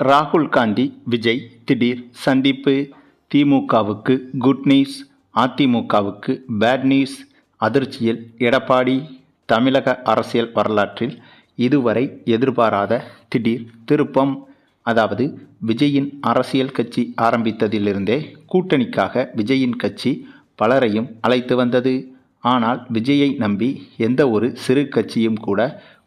ராகுல் காந்தி விஜய் திடீர் சந்திப்பு திமுகவுக்கு குட் நியூஸ் அதிமுகவுக்கு பேட் நியூஸ் அதிர்ச்சியில் எடப்பாடி தமிழக அரசியல் வரலாற்றில் இதுவரை எதிர்பாராத திடீர் திருப்பம். அதாவது விஜயின் அரசியல் கட்சி ஆரம்பித்ததிலிருந்தே கூட்டணிக்காக விஜயின் கட்சி பலரையும் அழைத்து வந்தது. ஆனால் விஜயை நம்பி எந்த ஒரு சிறு கட்சியும் கூட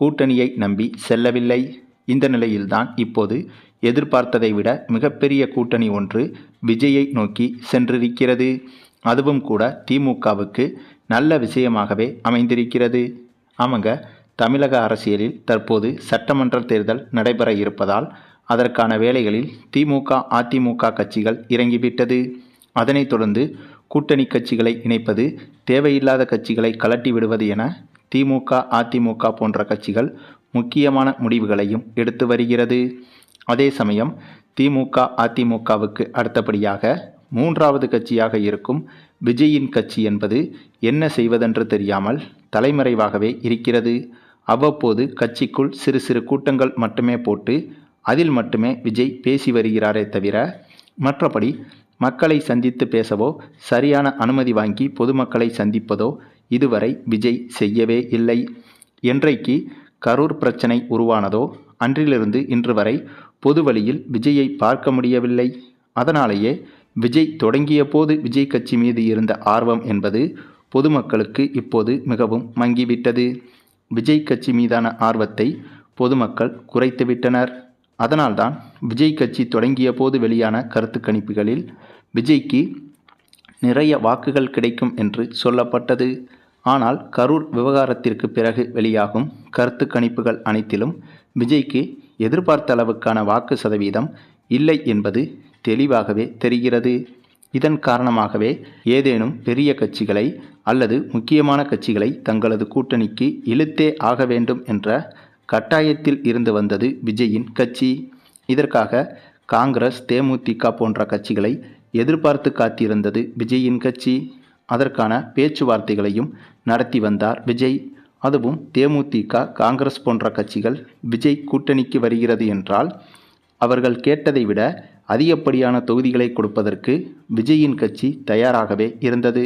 கூட்டணியை நம்பி செல்லவில்லை. இந்த நிலையில்தான் இப்போது எதிர்பார்த்ததை விட மிகப்பெரிய கூட்டணி ஒன்று விஜயை நோக்கி சென்றிருக்கிறது. அதுவும் கூட திமுகவுக்கு நல்ல விஷயமாகவே அமைந்திருக்கிறது. ஆமாங்க தமிழக அரசியலில் தற்போது சட்டமன்ற தேர்தல் நடைபெற இருப்பதால் அதற்கான வேலைகளில் திமுக அதிமுக கட்சிகள் இறங்கிவிட்டது. அதனைத் தொடர்ந்து கூட்டணி கட்சிகளை இணைப்பது தேவையில்லாத கட்சிகளை கலட்டி விடுவது என திமுக அதிமுக போன்ற கட்சிகள் முக்கியமான முடிவுகளையும் எடுத்து வருகிறது. அதே சமயம் திமுக அதிமுகவுக்கு அடுத்தபடியாக மூன்றாவது கட்சியாக இருக்கும் விஜயின் கட்சி என்பது என்ன செய்வதென்று தெரியாமல் தலைமறைவாகவே இருக்கிறது. அவ்வப்போது கட்சிக்குள் சிறு சிறு கூட்டங்கள் மட்டுமே போட்டு அதில் மட்டுமே விஜய் பேசி வருகிறாரே தவிர மற்றபடி மக்களை சந்தித்து பேசவோ சரியான அனுமதி வாங்கி பொதுமக்களை சந்திப்பதோ இதுவரை விஜய் செய்யவே இல்லை. என்றைக்கு கரூர் பிரச்சனை உருவானதோ அன்றிலிருந்து இன்று வரை பொது வழியில் விஜயை பார்க்க முடியவில்லை. அதனாலேயே விஜய் தொடங்கிய போது விஜய் கட்சி மீது இருந்த ஆர்வம் என்பது பொதுமக்களுக்கு இப்போது மிகவும் மங்கிவிட்டது. விஜய் கட்சி மீதான ஆர்வத்தை பொதுமக்கள் குறைத்துவிட்டனர் அதனால்தான் விஜய் கட்சி தொடங்கிய போது வெளியான கருத்து கணிப்புகளில் விஜய்க்கு நிறைய வாக்குகள் கிடைக்கும் என்று சொல்லப்பட்டது. ஆனால் கரூர் விவகாரத்திற்கு பிறகு வெளியாகும் கருத்து கணிப்புகள் அனைத்திலும் விஜய்க்கு எதிர்பார்த்த அளவுக்கான வாக்கு சதவீதம் இல்லை என்பது தெளிவாகவே தெரிகிறது. இதன் காரணமாகவே ஏதேனும் பெரிய கட்சிகளை அல்லது முக்கியமான கட்சிகளை தங்களது கூட்டணிக்கு இழுத்தே ஆக வேண்டும் என்ற கட்டாயத்தில் இருந்து வந்தது விஜயின் கட்சி. இதற்காக காங்கிரஸ் தேமுதிக போன்ற கட்சிகளை எதிர்பார்த்து காத்திருந்தது விஜயின் கட்சி. அதற்கான பேச்சுவார்த்தைகளையும் நடத்தி வந்தார் விஜய். அதுவும் தேமுதிக காங்கிரஸ் போன்ற கட்சிகள் விஜய் கூட்டணிக்கு வருகிறது என்றால் அவர்கள் கேட்டதை விட அதிகப்படியான தொகுதிகளை கொடுப்பதற்கு விஜயின் கட்சி தயாராகவே இருந்தது.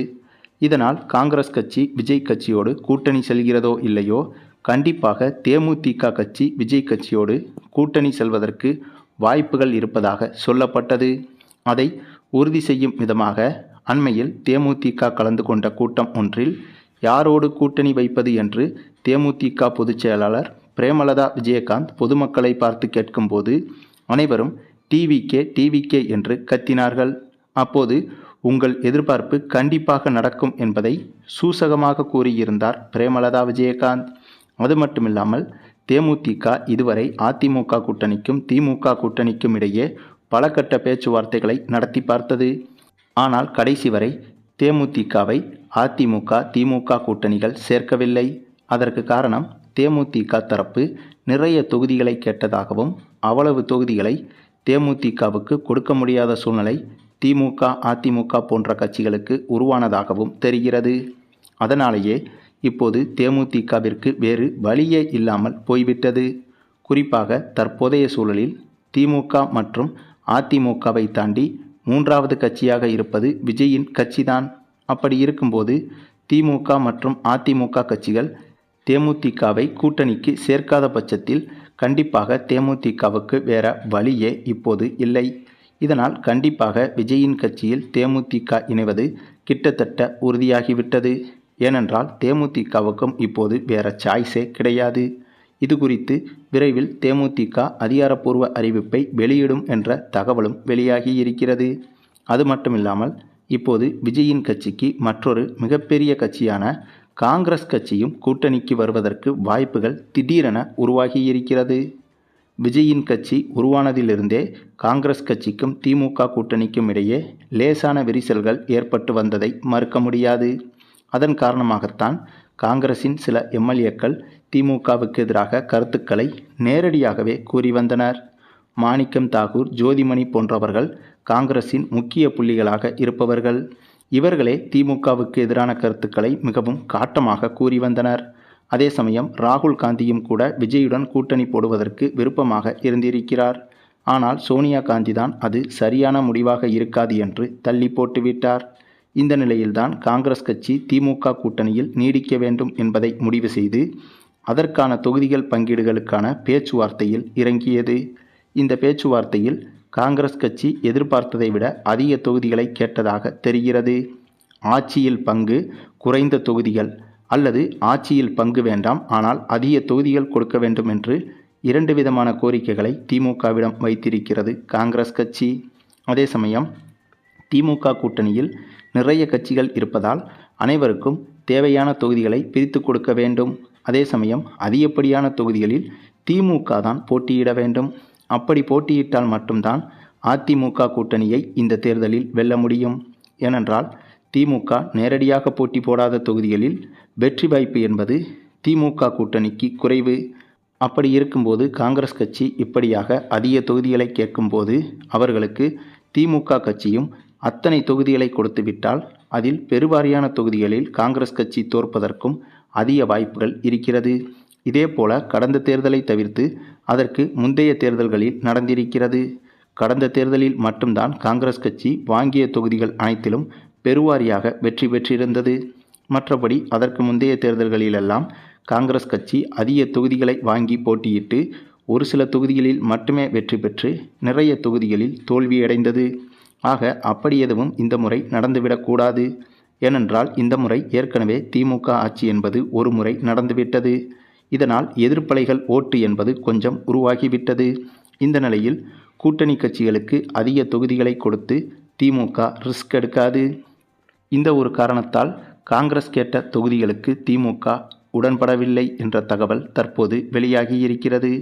இதனால் காங்கிரஸ் கட்சி விஜய் கட்சியோடு கூட்டணி செல்கிறதோ இல்லையோ கண்டிப்பாக தேமுதிக கட்சி விஜய் கட்சியோடு கூட்டணி செல்வதற்கு வாய்ப்புகள் இருப்பதாக சொல்லப்பட்டது. அதை உறுதி செய்யும் விதமாக அண்மையில் தேமுதிக கலந்து கொண்ட கூட்டம் ஒன்றில் யாரோடு கூட்டணி வைப்பது என்று தேமுதிக பொதுச் செயலாளர் பிரேமலதா விஜயகாந்த் பொதுமக்களை பார்த்து கேட்கும்போது அனைவரும் டிவிகே டிவிகே என்று கத்தினார்கள். அப்போது உங்கள் எதிர்பார்ப்பு கண்டிப்பாக நடக்கும் என்பதை சூசகமாக கூறியிருந்தார் பிரேமலதா விஜயகாந்த். அது மட்டுமில்லாமல் தேமுதிக இதுவரை அதிமுக கூட்டணிக்கும் திமுக கூட்டணிக்கும் இடையே பல கட்ட பேச்சுவார்த்தைகளை நடத்தி பார்த்தது. ஆனால் கடைசி வரை தேமுதிகவை அதிமுக திமுக கூட்டணிகள் சேர்க்கவில்லை. அதற்கு காரணம் தேமுதிக தரப்பு நிறைய தொகுதிகளை கேட்டதாகவும் அவ்வளவு தொகுதிகளை தேமுதிகவுக்கு கொடுக்க முடியாத சூழ்நிலை திமுக அதிமுக போன்ற கட்சிகளுக்கு உருவானதாகவும் தெரிகிறது. அதனாலேயே இப்போது தேமுதிகவிற்கு வேறு வழியே இல்லாமல் போய்விட்டது. குறிப்பாக தற்போதைய சூழலில் திமுக மற்றும் அதிமுகவை தாண்டி மூன்றாவது கட்சியாக இருப்பது விஜயின் கட்சிதான். அப்படி இருக்கும்போது திமுக மற்றும் அதிமுக கட்சிகள் தேமுதிகவை கூட்டணிக்கு சேர்க்காத பட்சத்தில் கண்டிப்பாக தேமுதிகவுக்கு வேற வழியே இப்போது இல்லை. இதனால் கண்டிப்பாக விஜயின் கட்சியில் தேமுதிக இணைவது கிட்டத்தட்ட உறுதியாகிவிட்டது. ஏனென்றால் தேமுதிகவுக்கும் இப்போது வேற சாய்ஸே கிடையாது. இது குறித்து விரைவில் தேமுதிக அதிகாரப்பூர்வ அறிவிப்பை வெளியிடும் என்ற தகவலும் வெளியாகி இருக்கிறது அது மட்டுமில்லாமல் இப்போது விஜயின் கட்சிக்கு மற்றொரு மிகப்பெரிய கட்சியான காங்கிரஸ் கட்சியும் கூட்டணிக்கு வருவதற்கு வாய்ப்புகள் திடீரென உருவாகியிருக்கிறது. விஜயின் கட்சி உருவானதிலிருந்தே காங்கிரஸ் கட்சிக்கும் திமுக கூட்டணிக்கும் இடையே லேசான விரிசல்கள் ஏற்பட்டு வந்ததை மறுக்க முடியாது. அதன் காரணமாகத்தான் காங்கிரசின் சில எம்எல்ஏக்கள் திமுகவுக்கு எதிராக கருத்துக்களை நேரடியாகவே கூறி வந்தனர். மாணிக்கம் தாகூர் ஜோதிமணி போன்றவர்கள் காங்கிரசின் முக்கிய புள்ளிகளாக இருப்பவர்கள். இவர்களே திமுகவுக்கு எதிரான கருத்துக்களை மிகவும் காட்டமாக கூறி வந்தனர். அதே சமயம் ராகுல் காந்தியும் கூட விஜயுடன் கூட்டணி போடுவதற்கு விருப்பமாக இருந்திருக்கிறார். ஆனால் சோனியா காந்தி தான் அது சரியான முடிவாக இருக்காது என்று தள்ளி போட்டுவிட்டார். இந்த நிலையில்தான் காங்கிரஸ் கட்சி திமுக கூட்டணியில் நீடிக்க வேண்டும் என்பதை முடிவு செய்து அதற்கான தொகுதிகள் பங்கீடுகளுக்கான பேச்சுவார்த்தையில் இறங்கியது. இந்த பேச்சுவார்த்தையில் காங்கிரஸ் கட்சி எதிர்பார்த்ததை விட அதிக தொகுதிகளை கேட்டதாக தெரிகிறது. ஆட்சியில் பங்கு குறைந்த தொகுதிகள் அல்லது ஆட்சியில் பங்கு வேண்டாம் ஆனால் அதிக தொகுதிகள் கொடுக்க வேண்டும் என்று இரண்டு விதமான கோரிக்கைகளை திமுகவிடம் வைத்திருக்கிறது காங்கிரஸ் கட்சி. அதே சமயம் திமுக கூட்டணியில் நிறைய கட்சிகள் இருப்பதால் அனைவருக்கும் தேவையான தொகுதிகளை பிரித்து கொடுக்க வேண்டும். அதே சமயம் அதிகப்படியான தொகுதிகளில் திமுக தான் போட்டியிட வேண்டும். அப்படி போட்டியிட்டால் மட்டும்தான் அதிமுக கூட்டணியை இந்த தேர்தலில் வெல்ல முடியும். ஏனென்றால் திமுக நேரடியாக போட்டி போடாத தொகுதிகளில் வெற்றி வாய்ப்பு என்பது திமுக கூட்டணிக்கு குறைவு. அப்படி இருக்கும்போது காங்கிரஸ் கட்சி இப்படியாக அதிக தொகுதிகளை கேட்கும்போது அவர்களுக்கு திமுக கட்சியும் அத்தனை தொகுதிகளை கொடுத்துவிட்டால் அதில் பெருவாரியான தொகுதிகளில் காங்கிரஸ் கட்சி தோற்பதற்கும் அதிக வாய்ப்புகள் இருக்கிறது. இதேபோல கடந்த தேர்தலை தவிர்த்து அதற்கு முந்தைய தேர்தல்களில் நடந்திருக்கிறது. கடந்த தேர்தலில் மட்டும்தான் காங்கிரஸ் கட்சி வாங்கிய தொகுதிகள் அனைத்திலும் பெருவாரியாக வெற்றி பெற்றிருந்தது. மற்றபடி அதற்கு முந்தைய தேர்தல்களிலெல்லாம் காங்கிரஸ் கட்சி அதிக தொகுதிகளை வாங்கி போட்டியிட்டு ஒரு சில தொகுதிகளில் மட்டுமே வெற்றி பெற்று நிறைய தொகுதிகளில் தோல்வியடைந்தது. ஆக அப்படி எதுவும் இந்த முறை நடந்துவிடக்கூடாது ஏனென்றால் இந்த முறை ஏற்கனவே திமுக ஆட்சி என்பது ஒரு முறை நடந்துவிட்டது. இதனால் எதிர்ப்பலைகள் ஓட்டு என்பது கொஞ்சம் உருவாகிவிட்டது. இந்த நிலையில் கூட்டணி கட்சிகளுக்கு அதிக தொகுதிகளை கொடுத்து திமுக ரிஸ்க் எடுக்காது. இந்த ஒரு காரணத்தால் காங்கிரஸ் கேட்ட தொகுதிகளுக்கு திமுக உடன்படவில்லை என்ற தகவல் தற்போது வெளியாகி இருக்கிறது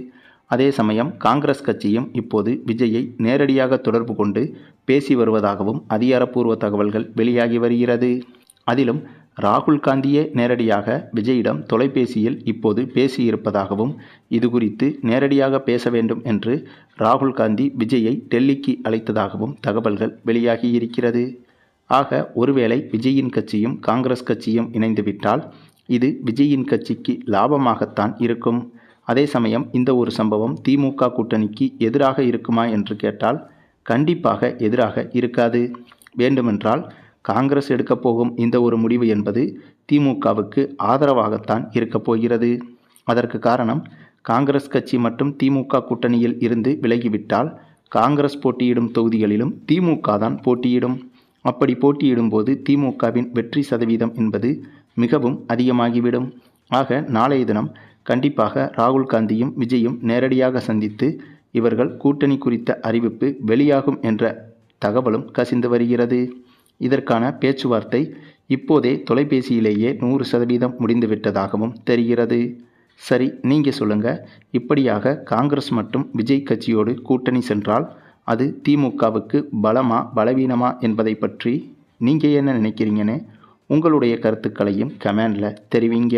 அதே சமயம் காங்கிரஸ் கட்சியும் இப்போது விஜயை நேரடியாக தொடர்பு கொண்டு பேசி வருவதாகவும் அதிகாரப்பூர்வ தகவல்கள் வெளியாகி வருகிறது. அதிலும் ராகுல் காந்தியே நேரடியாக விஜயிடம் தொலைபேசியில் இப்போது பேசியிருப்பதாகவும் இது குறித்து நேரடியாக பேச வேண்டும் என்று ராகுல் காந்தி விஜயை டெல்லிக்கு அழைத்ததாகவும் தகவல்கள் வெளியாகி இருக்கிறது. ஆக ஒருவேளை விஜயின் கட்சியும் காங்கிரஸ் கட்சியும் இணைந்துவிட்டால் இது விஜயின் கட்சிக்கு லாபமாகத்தான் இருக்கும். அதே சமயம் இந்த ஒரு சம்பவம் திமுக கூட்டணிக்கு எதிராக இருக்குமா என்று கேட்டால் கண்டிப்பாக எதிராக இருக்காது. வேண்டுமென்றால் காங்கிரஸ் எடுக்கப் போகும் இந்த ஒரு முடிவு என்பது திமுகவுக்கு ஆதரவாகத்தான் இருக்கப் போகிறது. அதற்கு காரணம் காங்கிரஸ் கட்சி மற்றும் திமுக கூட்டணியில் இருந்து விலகிவிட்டால் காங்கிரஸ் போட்டியிடும் தொகுதிகளிலும் திமுக தான் போட்டியிடும். அப்படி போட்டியிடும்போது திமுகவின் வெற்றி சதவீதம் என்பது மிகவும் அதிகமாகிவிடும். ஆக நாளைய தினம் கண்டிப்பாக ராகுல் காந்தியும் விஜயும் நேரடியாக சந்தித்து இவர்கள் கூட்டணி குறித்த அறிவிப்பு வெளியாகும் என்ற தகவலும் கசிந்து வருகிறது. இதற்கான பேச்சுவார்த்தை இப்போதே தொலைபேசியிலேயே நூறு சதவீதம் முடிந்துவிட்டதாகவும் தெரிகிறது. சரி நீங்கள் சொல்லுங்கள் இப்படியாக காங்கிரஸ் மற்றும் விஜய் கட்சியோடு கூட்டணி சென்றால் அது திமுகவுக்கு பலமா பலவீனமா என்பதை பற்றி நீங்கள் என்ன நினைக்கிறீங்கன்னு உங்களுடைய கருத்துக்களையும் கமெண்டில் தெரிவிங்க.